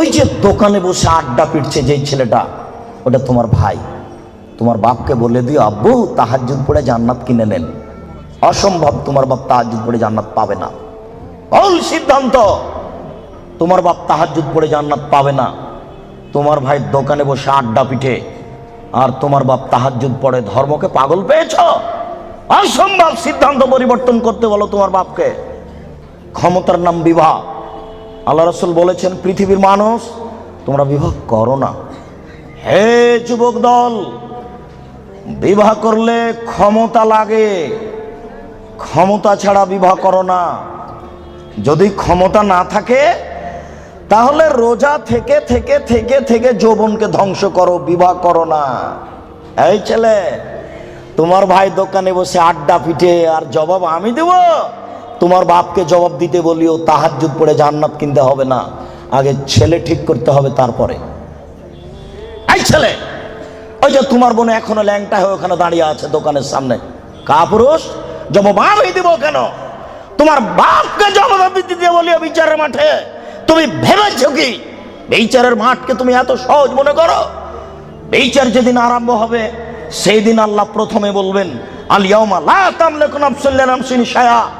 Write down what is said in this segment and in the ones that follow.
ওই যে দোকানে বসে আড্ডা পিটছে যেই ছেলেটা, ওটা তোমার ভাই। তোমার বাপকে বলে দিও, আব্বু তাহাজুদ পড়ে জান্নাত কিনে নেন। অসম্ভব, তোমার বাপ তাহাজুদ পড়ে জান্নাত পাবে না। ভুল সিদ্ধান্ত, তোমার বাপ তাহাজুদ পড়ে জান্নাত পাবে না। তোমার ভাই দোকানে বসে আড্ডা পিঠে আর তোমার বাপ তাহাজুদ পড়ে ধর্মকে পাগল পেয়েছ? অসম্ভব সিদ্ধান্ত পরিবর্তন করতে বলো তোমার বাপকে। ক্ষমতার নাম বিবাহ। আল্লাহ রসুল বলেছেন, পৃথিবীর মানুষ, তোমরা বিবাহ করো না। হে যুবক দল বিবাহ করলে ক্ষমতা লাগে। ক্ষমতা ছাড়া বিবাহ করো না। যদি ক্ষমতা না থাকে, তাহলে রোজা থেকে থেকে থেকে থেকে যৌবনকে ধ্বংস করো বিবাহ করো না। এই ছেলে, তোমার ভাই দোকানে বসে আড্ডা পিঠে আর জবাব আমি দেব? তোমার বাপকে জবাব দিতে বলিও তাহাজ্জুদ পড়ে জান্নাত কিনতে হবে না। আগে ছেলে ঠিক করতে হবে তারপরে। এই ছেলে, ওই যে তোমার বোন এখনও ল্যাংটা হয়ে ওখানে দাঁড়িয়ে আছে দোকানের সামনে। কাপুরুষ, জবাব দিব কেন? তোমার বাপকে জবাব দিতে বলিও বিচারের মাঠে। তুমি ভেবেছ কি? বিচারের মাঠকে তুমি এত সহজ মনে করো? বিচার যেদিন আরম্ভ হবে সেই দিন আল্লাহ প্রথমে বলবেন আলিয়াউমা লা লিনাফসিন শায়া ওয়াল আমরু ইয়ামুজিল্লিল্লাহ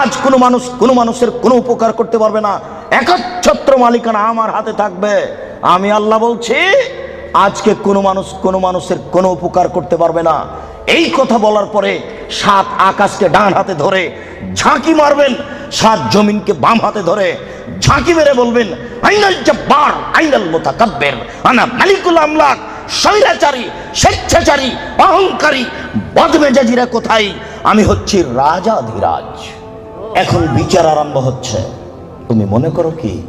আজ কোনো মানুষ, কোনো মানুষের কোনো উপকার করতে পারবে না। একচ্ছত্র মালিকানা আমার হাতে থাকবে। আমি আল্লাহ বলছি, আজকে কোনো মানুষ, কোনো মানুষের কোনো উপকার করতে পারবে না। এই কথা বলার পরে সাত আকাশকে ডান হাতে ধরে ঝাঁকি মারবেন, সাত জমিনকে বাম হাতে ধরে ঝাঁকি মেরে বলবেন, আইনাল জব্বার, আইনাল মোতাকাব্বের, আনা মালিকুল আমলাক, স্বৈরাচারী, স্বেচ্ছাচারী, অহংকারী বদমেজাজিরা কোথায়? আমি হচ্ছি রাজাধিরাজ এখন বিচার আরম্ভ হচ্ছে। তুমি মনে করো কি?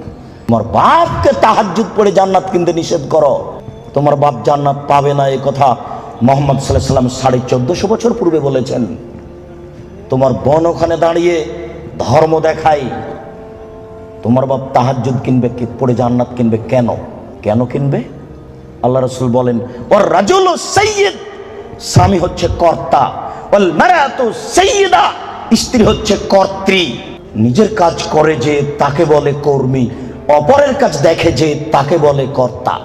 তোমার বাপকে তাহাজ্জুদ পড়ে জান্নাত কিনতে নিষেধ করো। তোমার বাপ জান্নাত পাবে না এই কথা মোহাম্মদ সাল্লাহ সাল্লাম সাড়ে চোদ্দশো বছর পূর্বে বলেছেন। তোমার বোন ওখানে দাঁড়িয়ে ধর্ম দেখাই তোমার বাপ তাহাজ্জুদ কিনবে কি? পড়ে জান্নাত কিনবে কেন? কেন কিনবে? আল্লাহ রসুল বলেন, ওর রাজুল সৈয়দ স্বামী হচ্ছে কর্তা। সৈয়দা স্ত্রী হচ্ছে কর্ত্রী। নিজের কাজ করে যে তাকে বলে কর্মী, অপরের কাজ দেখে যে তাকে বলে কর্তা।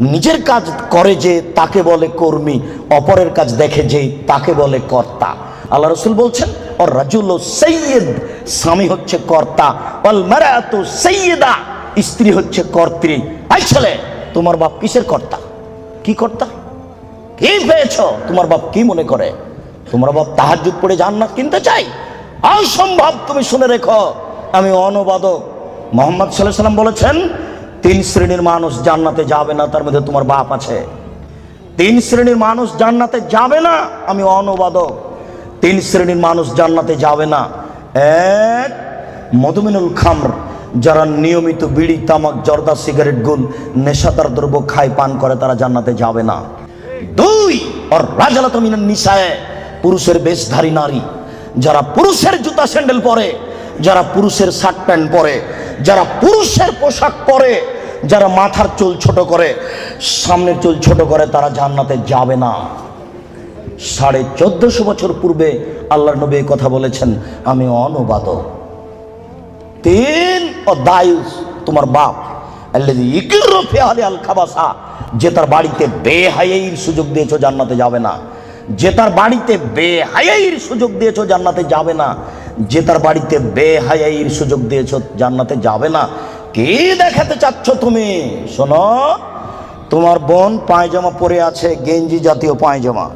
নিজের কাজ করে যে তাকে বলে কর্মী, অপরের কাজ দেখে যে তাকে বলে কর্তা। আল্লাহ রসুল বলছেন ওর রাজুল সৈয়দ স্বামী হচ্ছে কর্তা। অল মারাতু সৈয়দা স্ত্রী হচ্ছে কর্ত্রী। এই ছেলে, তোমার বাপ কিসের কর্তা? কি কর্তা? কি পেয়েছ? তোমার বাপ কি মনে করে? তোমার বাপ তাহাজুদ পড়ে জান্নাত কিনতে চাই? অসম্ভব তুমি শুনে রেখো, আমি অনুবাদক। মোহাম্মদ সাল্লাহ সাল্লাম বলেছেন, তিন শ্রেণির মানুষ জান্নাতে যাবে না, তার মধ্যে তোমার বাপ আছে। তিন শ্রেণির মানুষ জান্নাতে যাবে না, আমি অনুবাদক। তিন শ্রেণির মানুষ জান্নাতে যাবে না। এক, মধুমিনুল খামর, যারা নিয়মিত বিড়ি, তামাক, জর্দা, সিগারেট গুল নেশাদার দ্রব্য খায়, পান করে, তারা জান্নাতে যাবে না। দুই মিনান নিসায়, পুরুষের বেশধারী নারী, যারা পুরুষের জুতা স্যান্ডেল পরে, যারা পুরুষের শার্ট প্যান্ট পরে, যারা পুরুষের পোশাক পরে, যারা মাথার চুল ছোট করে, সামনের চুল ছোট করে, তারা জান্নাতে যাবে না। সাড়ে চোদ্দশো বছর পূর্বে আল্লাহ নবী কথা বলেছেন, আমি অনুবাদক। তিন, ও দায়ুস, তোমার বাপ, আল্লাযী ইকিরু ফি আহলি আল খাবাসা যে তার বাড়িতে বেহায়াইর সুযোগ দিয়েছ জান্নাতে যাবে না। যে তার বাড়িতে বেহায়াইর সুযোগ দিয়েছ জান্নাতে যাবে না। যে তার বাড়িতে বেহায়াইর সুযোগ দিয়েছ জান্নাতে যাবে না। কি দেখাতে চাচ্ছ তুমি? শোনো, তোমার বোন পায়জামা পরে আছে, গেঞ্জি জাতীয় পায়জামা।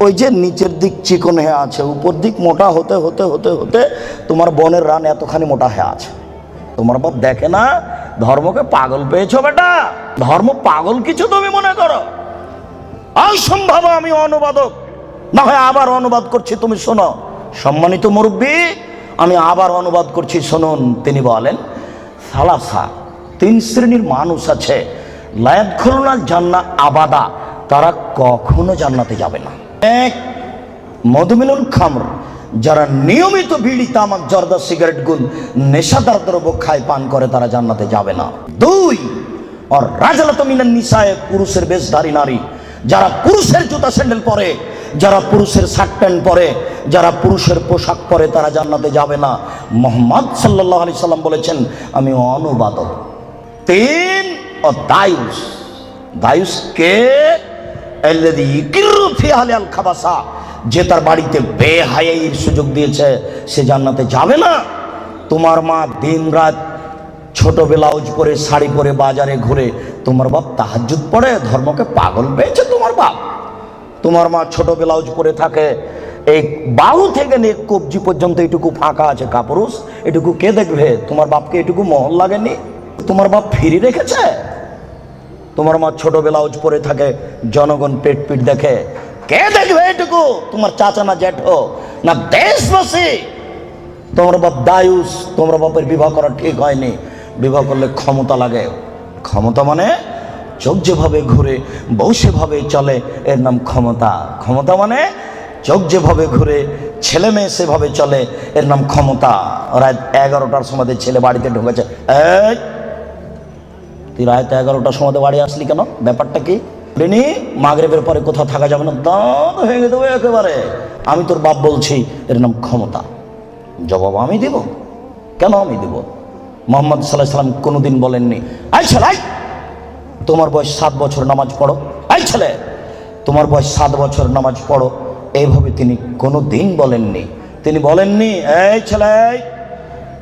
ওই যে নিচের দিক চিকন হয়ে আছে, উপর দিক মোটা হতে হতে হতে হতে তোমার বোনের রান এতখানি মোটা হয়ে আছে। তোমার বাপ দেখে না ধর্মকে পাগল পেয়েছ বেটা? ধর্ম পাগল কিছু তুমি মনে করো? অসম্ভব আমি অনুবাদক। না হয় আবার অনুবাদ করছি, তুমি শোনো। সম্মানিত মুরব্বী, আমি আবার অনুবাদ করছি, শুনুন। তিনি বলেন, সালাসা, তিন শ্রেণির মানুষ আছে। লায়াত খুলনা জান্না আবাদা, তারা কখনো জান্নাতে যাবে না। এক, মধুমিলন খামর। যারা নিয়মিত বিড়ি, তামাক, জর্দা, সিগারেট গুল নেশাদার দ্রব্য খায়, পান করে, তারা জান্নাতে যাবে না। দুই আর রাজালত মিনান নিশায় পুরুষের বেশধারী নারী। যারা পুরুষের জুতা স্যান্ডেল পরে, যারা পুরুষের শার্ট প্যান্ট পরে, যারা পুরুষের পোশাক পরে, তারা জান্নাতে যাবে না। মোহাম্মদ সাল্লাহ আলি সাল্লাম বলেছেন, আমি অনুবাদক। তিন ও দায়ুস। দায়ুস কে? খাবাসা। যে তার বাড়িতে বেহায়াইর সুযোগ দিয়েছে, সে জান্নাতে যাবে না। তোমার মা দিন রাত ছোট ব্লাউজ পরে, শাড়ি পরে বাজারে ঘুরে, তোমার বাপ তাহাজ্জুদ পড়ে, ধর্মকে পাগল পেয়েছে তোমার বাপ। তোমার মা ছোট ব্লাউজ পরে থাকে, এই বাহু থেকে নিয়ে কবজি পর্যন্ত এটুকু ফাঁকা আছে কাপুরুষ, এটুকু কে দেখবে? তোমার বাপকে এটুকু মহল লাগেনি? তোমার বাপ ফিরি রেখেছে? তোমার মা ছোট ব্লাউজ পরে থাকে, জনগণ পেট পিট দেখে কে দেখবে এটুকু তোমার চাচা না জ্যাঠো না দেশবাসী। তোমার বাপ দায়ুস, তোমার বাপের বিবাহ করা ঠিক হয়নি। বিবাহ করলে ক্ষমতা লাগে। ক্ষমতা মানে চোখ যেভাবে ঘুরে, বউ সেভাবে চলে, এর নাম ক্ষমতা। ক্ষমতা মানে চোখ যেভাবে ঘুরে, ছেলে মেয়ে সেভাবে চলে, এর নাম ক্ষমতা। রাত এগারোটার সময় ছেলে বাড়িতে ঢুকেছে তুই রাত এগারোটার সময় বাড়ি আসলি কেন? ব্যাপারটা কি? বলিনি মাগরেবের পরে কোথাও থাকা যাবে না। দাঁত ভেঙে দেবো একেবারে। আমি তোর বাপ বলছি, এর নাম ক্ষমতা। জবাব আমি দিব। কেন আমি দিব? মোহাম্মদ সাল্লাহ সাল্লাম কোনোদিন বলেননি আই ছেলে আই! তোমার বয়স সাত বছর, নামাজ পড়ো। আই ছেলে, তোমার বয়স সাত বছর, নামাজ পড়ো। এইভাবে তিনি কোনো দিন বলেননি। তিনি বলেননি, এই ছেলে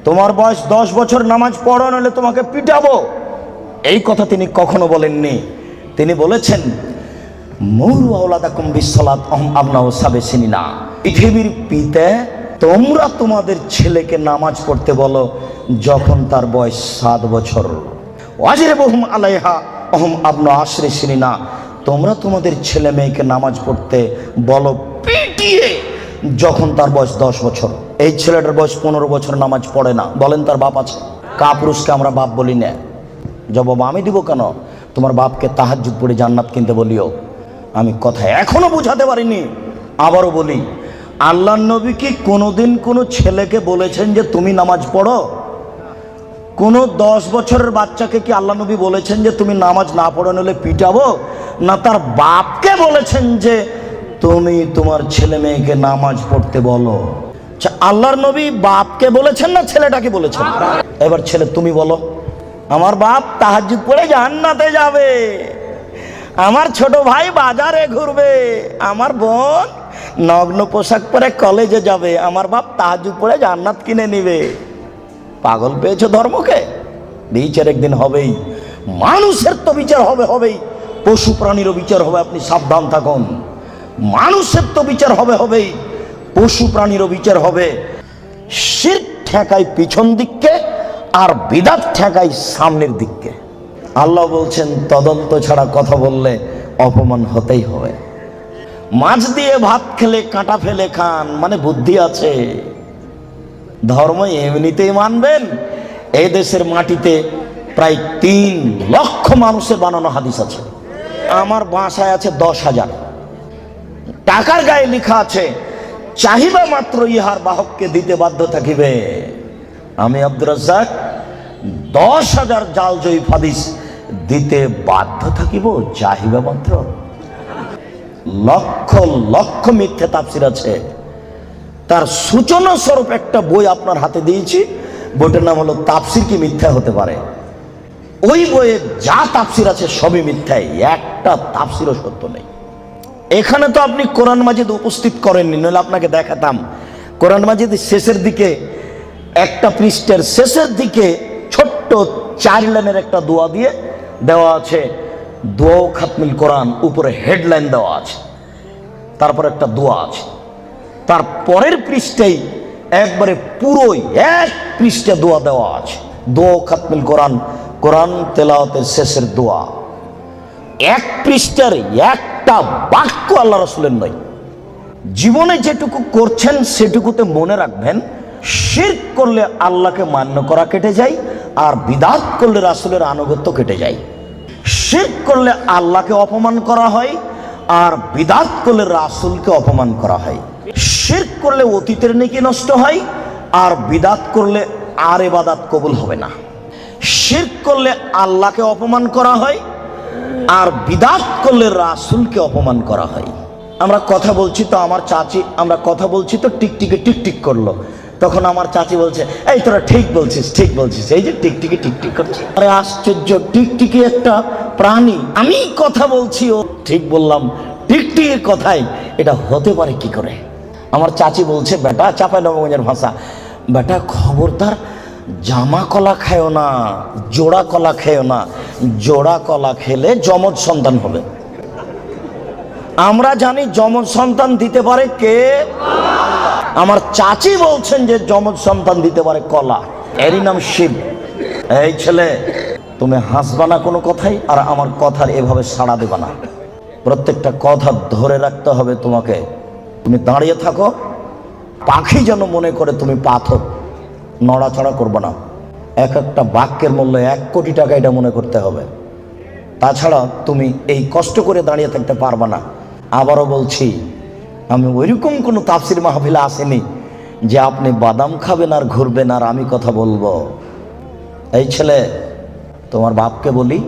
তোমার বয়স দশ বছর, নামাজ পড়ো, নাহলে তোমাকে পিটাবো। এই কথা তিনি কখনো বলেননি। তিনি বলেছেন, মৌরু আওলাদাকুম বিশ্বলাত অহম আবনা ও সাবে না পৃথিবীর পিতে তোমরা তোমাদের ছেলেকে নামাজ পড়তে বলো যখন তার বয়স সাত বছর। ওয়াজিরে বহুম আলাইহা অহম আবনা আশ্রে না তোমরা তোমাদের ছেলে মেয়েকে নামাজ পড়তে বলো পিটিয়ে যখন তার বয়স দশ বছর। এই ছেলেটার বয়স পনেরো বছর নামাজ পড়ে না। বলেন তার বাপ আছে। কাপুরুষকে আমরা বাপ বলি না। জবাব আমি দিব কেন? তোমার বাপকে তাহাজ্জুদ পড়ে জান্নাত কিনতে বলিও। আমি কথা এখনও বুঝাতে পারিনি। আবারও বলি আল্লাহ নবী কি কোনোদিন কোনো ছেলেকে বলেছেন যে তুমি নামাজ পড়ো? কোনো দশ বছরের বাচ্চাকে কি আল্লাহ নবী বলেছেন যে তুমি নামাজ না পড়ো নিলে পিটাবো? না তার বাপকে বলেছেন যে তুমি তোমার ছেলে মেয়েকে নামাজ পড়তে বলো। আচ্ছা, আল্লাহর নবী বাপকে বলেছেন না ছেলেটাকে বলেছেন? এবার ছেলে তুমি বলো। আমার বাপ তাহাজ্জুদ পড়ে জান্নাতে যাবে। আমার ছোট ভাই বাজারে ঘুরবে। আমার বোন নগ্ন পোশাক পরে কলেজে যাবে। আমার বাপ তাহাজ্জুদ পড়ে জান্নাত কিনে নিবে। পাগল পেয়েছ ধর্মকে? বিচার একদিন হবেই। মানুষের তো বিচার হবে, হবেই। পশু প্রাণীরও বিচার হবে, আপনি সাবধান থাকুন। মানুষের তো বিচার হবে, হবেই। পশু প্রাণীরও বিচার হবে। শির ঠেকায় পিছন দিককে আর বিদাত ঠেকাই সামনের দিককে। আল্লাহ বলছেন, তদন্ত ছাড়া কথা বললে অপমান হতেই হবে। মাছ দিয়ে ভাত খেলে, কাঁটা ফেলে খান মানে বুদ্ধি আছে। ধর্ম এমনিতেই মানবেন, এই দেশের মাটিতে প্রায় তিন লক্ষ মানুষের বানানো হাদিস আছে। আমার বাসায় আছে দশ হাজার। টাকার গায়ে লেখা আছে, চাহিবা মাত্র ইহার বাহককে দিতে বাধ্য থাকিবে। আমি আব্দুর রাজ্জাক, দশ হাজার জাল জয়ীফ হাদিস দিতে বাধ্য থাকিব চাহিবা মাত্র লক্ষ লক্ষ মিথ্যে তাপসির আছে। তার সূচনা স্বরূপ একটা বই আপনার হাতে দিয়েছি, বইটার নাম হলো তাফসির কি মিথ্যা হতে পারে। ওই বইয়ে যা তাফসির আছে সবই মিথ্যাই একটা তাপসিরও সত্য নেই। এখানে তো আপনি কোরআন মাজিদ উপস্থিত করেননি, নইলে আপনাকে দেখাতাম। কোরআন মাজিদ শেষের দিকে একটা পৃষ্ঠের শেষের দিকে ছোট্ট চার লাইনের একটা দোয়া দিয়ে দেওয়া আছে। দোয়াও খাতমিল কোরআন, উপরে হেডলাইন দেওয়া আছে। তারপর একটা দোয়া আছে। তার পরের পৃষ্ঠেই একবারে পুরোই এক পৃষ্ঠে দোয়া দেওয়া আছে। দোয়া খাতমিল কোরআন কোরআন তেলাওয়াতের শেষের দোয়া। এক পৃষ্ঠার একটা বাক্য আল্লাহ রসুলের নয় জীবনে যেটুকু করছেন, সেটুকুতে মনে রাখবেন শির করলে আল্লাহকে মান্য করা কেটে যায় আর বিদাত করলে রাসুলের আনুগত্য কেটে যায়। শির করলে আল্লাহকে অপমান করা হয় আর বিদাত করলে রাসুলকে অপমান করা হয়। শির করলে অতীতের নেকি নষ্ট হয় আর বিদাত করলে আর এবাদাত কবুল হবে না। শির করলে আল্লাহকে অপমান করা হয় আর বিদাত করলে রাসুলকে অপমান করা হয়। আমরা কথা বলছি তো আমার চাচি, আমরা কথা বলছি তো টিকটিকে টিকটিক করল। তখন আমার চাচি বলছে, এই তোরা ঠিক বলছিস ঠিক বলছিস। এই যে টিকটিকি টিকটিক করছে। আরে আশ্চর্য টিকটিকি একটা প্রাণী। আমি কথা বলছি ও। ঠিক বললাম টিকটিকির কথাই। এটা হতে পারে কি করে? আমার চাচি বলছে, বেটা, চাপাই নবগঞ্জের ভাষা। বেটা, খবরদার, জামা কলা খেও না, জোড়া কলা খেও না। জোড়া কলা খেলে যমজ সন্তান হবে। আমরা জানি যমজ সন্তান দিতে পারে কে? আমার চাচি বলছেন যে যমজ সন্তান দিতে পারে কলা। এরই নাম শিব। এই ছেলে, তুমি হাসবা না কোনো কথাই, আর আমার কথার এভাবে সাড়া দেবা না। প্রত্যেকটা কথা ধরে রাখতে হবে তোমাকে। তুমি দাঁড়িয়ে থাকো। পাখি যেন মনে করে তুমি পাথর। নড়াচড়া করবে না। এক একটা বাক্যের মূল্য এক কোটি টাকা এটা মনে করতে হবে। তাছাড়া তুমি এই কষ্ট করে দাঁড়িয়ে থাকতে পারবে না। আবারও বলছি, আমি ওইরকম কোনো তাফসির মাহফিলে আসেনি যে আপনি বাদাম খাবেন আর ঘুরবেন আর আমি কথা বলব। এই ছেলে, তোমার বাপকে বলি